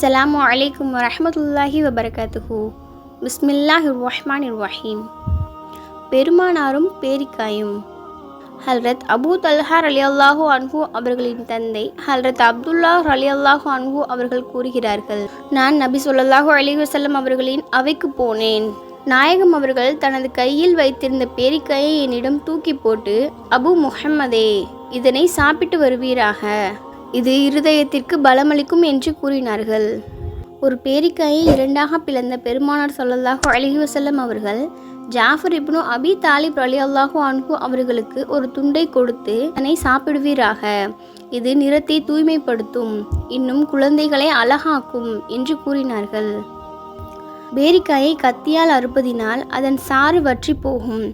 அஸ்லாம் வலைக்கம் வரமத்துல்லாஹி வபரகாத்துஹு. பிஸ்மில்லாஹ் ரஹ்மான் ரஹீம் பெருமானாரும் பேரிக்காயும். ஹல்ரத் அபூ தல்ஹார் அலி அல்லாஹூ அன்ஹு அவர்களின் தந்தை ஹல்ரத் அப்துல்லா அலி அல்லாஹூ அன்ஹு அவர்கள் கூறுகிறார்கள் நான் நபி சொல்லாஹூ அலி வசல்லம் அவர்களின் அவைக்கு போனேன். நாயகம் அவர்கள் தனது கையில் வைத்திருந்த பேரிக்காயை என்னிடம் தூக்கி போட்டு அபு முஹம்மதே இதனை சாப்பிட்டு வருவீராக. இது இருதயத்திற்கு பலமளிக்கும் என்று கூறினார்கள். ஒரு பேரிக்காயை இரண்டாக பிளந்த பெருமானார் சொல்லல்லாஹு அலைஹி வசல்லம் அவர்கள் ஜாஃபர் இப்னு அபி தாலிப் அலி அல்லாஹு அன்ஹு அவர்களுக்கு ஒரு துண்டை கொடுத்து அதனை சாப்பிடுவீராக. இது நிறத்தை தூய்மைப்படுத்தும் இன்னும் குழந்தைகளை அழகாக்கும் என்று கூறினார்கள். பேரிக்காயை கத்தியால் அறுப்பதினால் அதன் சாறு வற்றி போகும்.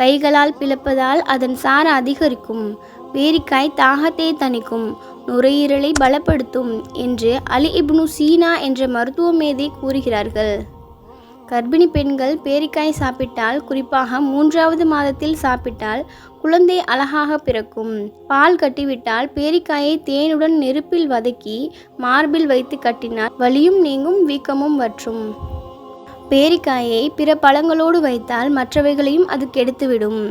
கைகளால் பிளப்பதால் அதன் சாறு அதிகரிக்கும். பேரிக்காய் தாகத்தை தணிக்கும். நுரையீரலை பலப்படுத்தும் என்று அலி இப்னு சீனா என்ற மருத்துவ மேதை கூறுகிறார்கள். கர்ப்பிணி பெண்கள் பேரிக்காய் சாப்பிட்டால் குறிப்பாக மூன்றாவது மாதத்தில் சாப்பிட்டால் குழந்தை அழகாக பிறக்கும். பால் கட்டிவிட்டால் பேரிக்காயை தேனுடன் நெருப்பில் வதக்கி மார்பில் வைத்து கட்டினால் வலியும் நீங்கும் வீக்கமும் வற்றும். பேரிக்காயை பிற பழங்களோடு வைத்தால் மற்றவைகளையும் அது கெடுத்துவிடும்.